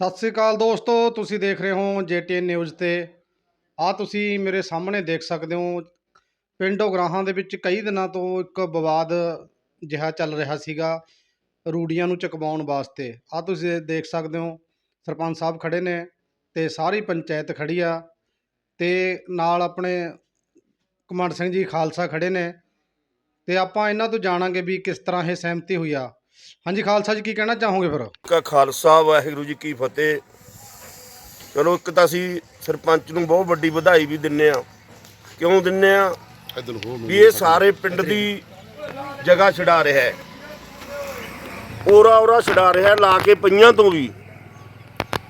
ਸਤਿ ਸ੍ਰੀ ਅਕਾਲ ਦੋਸਤੋ, ਤੁਸੀਂ ਦੇਖ ਰਹੇ ਹੋ ਜੇਟੀਐਨ ਨਿਊਜ਼ ਤੇ। ਆ ਤੁਸੀਂ ਮੇਰੇ ਸਾਹਮਣੇ ਦੇਖ ਸਕਦੇ ਹੋ, ਪਿੰਡ ਉਗਰਾਹਾਂ ਦੇ ਵਿੱਚ ਕਈ ਦਿਨਾਂ ਤੋਂ ਇੱਕ ਵਿਵਾਦ ਜਿਹਾ ਚੱਲ ਰਿਹਾ ਸੀਗਾ, ਰੂੜੀਆਂ ਨੂੰ ਚੁਕਵਾਉਣ ਵਾਸਤੇ। ਆ ਤੁਸੀਂ ਦੇਖ ਸਕਦੇ ਹੋ, ਸਰਪੰਚ ਸਾਹਿਬ ਖੜੇ ਨੇ ਤੇ ਸਾਰੀ ਪੰਚਾਇਤ ਖੜੀ ਆ ਤੇ ਨਾਲ ਆਪਣੇ ਕਮਾਂਡ ਸਿੰਘ ਜੀ ਖਾਲਸਾ ਖੜੇ ਨੇ। ਤੇ ਆਪਾਂ ਇਹਨਾਂ ਤੋਂ ਜਾਣਾਂਗੇ ਵੀ ਕਿਸ ਤਰ੍ਹਾਂ ਇਹ ਸਹਿਮਤੀ ਹੋਈ ਆ। ਹਾਂਜੀ ਖਾਲਸਾ ਜੀ ਕੀ ਕਹਿਣਾ ਚਾਹੋਗੇ ਫਿਰ? ਕਾ ਖਾਲਸਾ ਵਾਹਿਗੁਰੂ ਜੀ ਕੀ ਫਤਿਹ। ਚਲੋ ਇੱਕ ਤਾਂ ਅਸੀਂ ਸਰਪੰਚ ਨੂੰ ਬਹੁਤ ਵੱਡੀ ਵਧਾਈ ਵੀ ਦਿੰਨੇ ਆ। ਕਿਉਂ ਦਿੰਨੇ ਆ? ਵੀ ਇਹ ਸਾਰੇ ਪਿੰਡ ਦੀ ਜਗ੍ਹਾ ਛਡਾ ਰਿਹਾ ਹੈ। ਓਰਾ ਓਰਾ ਛਡਾ ਰਿਹਾ ਲਾ ਕੇ ਪਈਆਂ ਤੋਂ ਵੀ।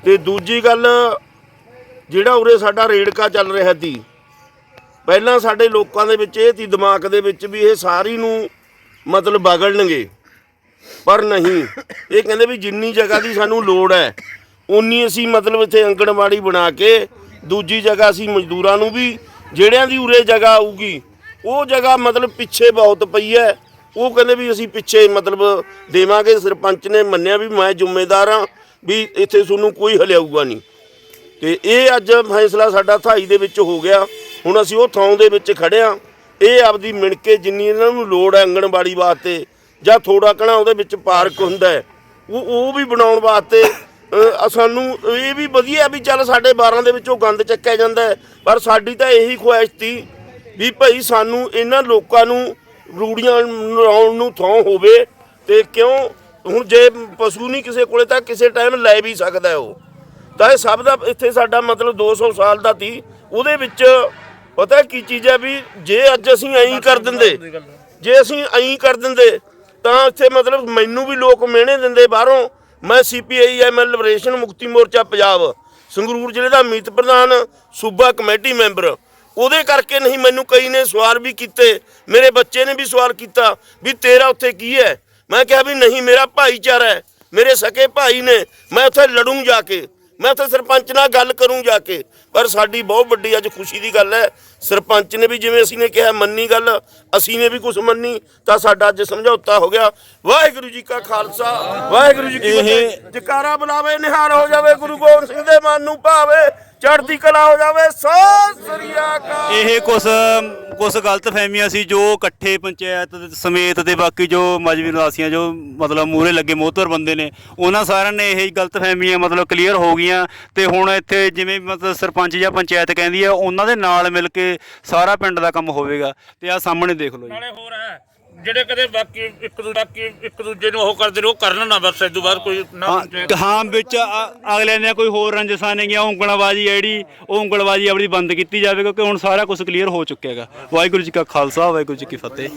ਤੇ ਦੂਜੀ ਗੱਲ ਜਿਹੜਾ ਉਰੇ ਸਾਡਾ ਰੇੜਕਾ ਚੱਲ ਰਿਹਾ ਸੀ ਪਹਿਲਾਂ ਸਾਡੇ ਲੋਕਾਂ ਦੇ ਵਿੱਚ ਇਹ ਸੀ ਦਿਮਾਗ ਦੇ ਵਿੱਚ ਵੀ ਇਹ ਸਾਰੀ ਨੂੰ ਮਤਲਬ ਬਗੜਨਗੇ। ਪਰ ਨਹੀਂ, ਇਹ ਕਹਿੰਦੇ ਵੀ ਜਿੰਨੀ ਜਗ੍ਹਾ ਦੀ ਸਾਨੂੰ ਲੋੜ ਹੈ, ਉਨੀ ਅਸੀਂ ਮਤਲਬ ਇੱਥੇ ਅੰਗਣਵਾੜੀ ਬਣਾ ਕੇ, ਦੂਜੀ ਜਗ੍ਹਾ ਅਸੀਂ ਮਜ਼ਦੂਰਾਂ ਨੂੰ ਵੀ, ਜਿਹੜਿਆਂ ਦੀ ਉਰੇ ਜਗ੍ਹਾ ਆਊਗੀ, ਉਹ ਜਗ੍ਹਾ ਮਤਲਬ ਪਿੱਛੇ ਬਹੁਤ ਪਈ ਹੈ। ਉਹ ਕਹਿੰਦੇ ਵੀ ਅਸੀਂ ਪਿੱਛੇ ਮਤਲਬ ਦੇਵਾਂਗੇ, ਸਰਪੰਚ ਨੇ ਮੰਨਿਆ ਵੀ ਮੈਂ ਜ਼ਿੰਮੇਦਾਰ ਹਾਂ, ਵੀ ਇੱਥੇ ਤੁਹਾਨੂੰ ਕੋਈ ਹਲਿਆਊਗਾ ਨਹੀਂ। ਤੇ ਇਹ ਅੱਜ ਫੈਸਲਾ ਸਾਡਾ ਥਾਈ ਦੇ ਵਿੱਚ ਹੋ ਗਿਆ। ਹੁਣ ਅਸੀਂ ਉਹ ਥਾਂ ਦੇ ਵਿੱਚ ਖੜੇ ਆ ਇਹ ਆਪਦੀ ਮਿਣ ਕੇ ਜਿੰਨੀ ਇਹਨਾਂ ਨੂੰ ਲੋੜ ਹੈ ਅੰਗਣਵਾੜੀ ਵਾਸਤੇ ਜਾਂ ਥੋੜਾ ਕਣਾ ਉਹਦੇ ਵਿੱਚ ਪਾਰਕ ਹੁੰਦਾ ਉਹ ਉਹ ਵੀ ਬਣਾਉਣ ਵਾਸਤੇ ਸਾਨੂੰ ਇਹ ਵੀ ਵਧੀਆ ਵੀ ਚੱਲ ਸਾਡੇ 12 ਦੇ ਵਿੱਚੋਂ ਗੰਦ ਚੱਕਿਆ ਜਾਂਦਾ ਪਰ ਸਾਡੀ ਤਾਂ ਇਹੀ ਖੁਆਇਸ਼ ਸੀ ਵੀ ਭਾਈ ਸਾਨੂੰ ਇਹਨਾਂ ਲੋਕਾਂ ਨੂੰ ਰੂੜੀਆਂ ਲਾਉਣ ਨੂੰ ਥਾਂ ਹੋਵੇ ਤੇ ਕਿਉਂ ਹੁਣ ਜੇ ਪਸ਼ੂ ਨਹੀਂ ਕਿਸੇ ਕੋਲੇ ਤਾਂ ਕਿਸੇ ਟਾਈਮ ਲੈ ਵੀ ਸਕਦਾ ਉਹ। ਤਾਂ ਇਹ ਸਭ ਦਾ ਇੱਥੇ ਸਾਡਾ ਮਤਲਬ 200 ਸਾਲ ਦਾ ਸੀ। ਉਹਦੇ ਵਿੱਚ ਪਤਾ ਕੀ ਚੀਜ਼ ਹੈ ਵੀ ਜੇ ਅੱਜ ਅਸੀਂ ਐਂ ਕਰ ਦਿੰਦੇ, ਜੇ ਅਸੀਂ ਐਂ ਕਰ ਦਿੰਦੇ ਤਾਂ ਇੱਥੇ ਮਤਲਬ ਮੈਨੂੰ ਵੀ ਲੋਕ ਮਿਹਣੇ ਦਿੰਦੇ ਬਾਹਰੋਂ। ਮੈਂ ਸੀਪੀਆਈ ਐਮਐਲ ਲਿਬਰੇਸ਼ਨ ਮੁਕਤੀ ਮੋਰਚਾ, ਪੰਜਾਬ, ਸੰਗਰੂਰ ਜ਼ਿਲ੍ਹੇ ਦਾ ਮੀਤ ਪ੍ਰਧਾਨ, ਸੂਬਾ ਕਮੇਟੀ ਮੈਂਬਰ। ਉਹਦੇ ਕਰਕੇ ਨਹੀਂ ਮੈਨੂੰ ਕਈ ਨੇ ਸਵਾਲ ਵੀ ਕੀਤੇ। ਮੇਰੇ ਬੱਚੇ ਨੇ ਵੀ ਸਵਾਲ ਕੀਤਾ ਵੀ ਤੇਰਾ ਉੱਥੇ ਕੀ ਹੈ? ਮੈਂ ਕਿਹਾ ਵੀ ਨਹੀਂ, ਮੇਰਾ ਭਾਈਚਾਰਾ ਹੈ। ਮੇਰੇ ਸਕੇ ਭਾਈ ਨੇ, ਮੈਂ ਉੱਥੇ ਲੜੂੰ ਜਾ ਕੇ। ਮੈਂ ਉੱਥੇ ਸਰਪੰਚ ਨਾਲ ਗੱਲ ਕਰੂੰ ਜਾ ਕੇ ਪਰ ਸਾਡੀ ਬਹੁਤ ਵੱਡੀ ਅੱਜ ਖੁਸ਼ੀ ਦੀ ਗੱਲ ਹੈ। ਸਰਪੰਚ ਨੇ ਵੀ ਜਿਵੇਂ ਅਸੀਂ ਨੇ ਕਿਹਾ ਮੰਨੀ ਗੱਲ ਅਸੀਂ ਨੇ ਵੀ ਕੁਝ ਮੰਨੀ ਤਾਂ ਸਾਡਾ ਅੱਜ ਸਮਝੌਤਾ ਹੋ ਗਿਆ। ਵਾਹਿਗੁਰੂ ਜੀ ਕਾ ਖਾਲਸਾ ਵਾਹਿਗੁਰੂ ਜੀ ਕੀ ਫਤਿਹ। ਜਕਾਰਾ ਬੁਲਾਵੇ ਨਿਹਾਲ ਹੋ ਜਾਵੇ ਗੁਰੂ ਗੋਬਿੰਦ ਸਿੰਘ ਦੇ ਮਨ ਨੂੰ ਭਾਵੇ। ਚੜ੍ਹਦੀ ਕਲਾ ਹੋ ਜਾਵੇ ਸਤਿ ਸ੍ਰੀ ਅਕਾਲ। ਇਹ ਕੁਝ ਕੁਝ ਗਲਤ ਫਹਿਮੀਆਂ ਸੀ ਜੋ ਇਕੱਠੇ ਪੰਚਾਇਤ ਦੇ ਸਮੇਤ ਤੇ ਬਾਕੀ ਜੋ ਮਜਬੀ ਨਿਵਾਸੀਆਂ ਜੋ ਮਤਲਬ ਮੂਹਰੇ ਲੱਗੇ ਮੋਹਤਰ ਬੰਦੇ ਨੇ ਉਹਨਾਂ ਸਾਰਿਆਂ ਨੇ ਇਹ ਗਲਤ ਫਹਿਮੀਆਂ ਮਤਲਬ ਕਲੀਅਰ ਹੋ ਗਈਆਂ ਤੇ ਹੁਣ ਇੱਥੇ ਜਿਵੇਂ ਮਤਲਬ ਸਰਪੰਚ ਜਾਂ ਪੰਚਾਇਤ ਕਹਿੰਦੀ ਆ ਉਹਨਾਂ ਦੇ ਨਾਲ ਮਿਲ ਕੇ ਸਾਰਾ ਪਿੰਡ ਦਾ ਕੰਮ ਹੋਵੇਗਾ ਤੇ ਆ ਸਾਹਮਣੇ ਦੇਖ ਲਓ ਜੀ। ਨਾਲੇ ਹੋਰ ਹੈ। ਜਿਹੜੇ ਕਦੇ ਬਾਕੀ ਇੱਕ ਦੂ ਬਾਕੀ ਇੱਕ ਦੂਜੇ ਨੂੰ ਉਹ ਕਰਦੇ ਨੇ ਉਹ ਕਰਨ ਨਾ ਬਸ ਇਸ ਤੋਂ ਬਾਅਦ ਕੋਈ ਨਾ ਹਾਂ ਹਾਂ ਵਿੱਚ ਅ- ਅਗਲੇ ਨੇ ਕੋਈ ਹੋਰ ਰੰਜਸਾਂ ਨੇ ਗਿਆ ਉਂਗਲਬਾਜੀ ਹੈ ਜਿਹੜੀ ਉਹ ਉਂਗਲਬਾਜੀ ਆਪਣੀ ਬੰਦ ਕੀਤੀ ਜਾਵੇ ਕਿਉਂਕਿ ਹੁਣ ਸਾਰਾ ਕੁਝ ਕਲੀਅਰ ਹੋ ਚੁੱਕਿਆ ਹੈਗਾ। ਵਾਹਿਗੁਰੂ ਜੀ ਕਾ ਖਾਲਸਾ ਵਾਹਿਗੁਰੂ ਜੀ ਕੀ ਫਤਿਹ।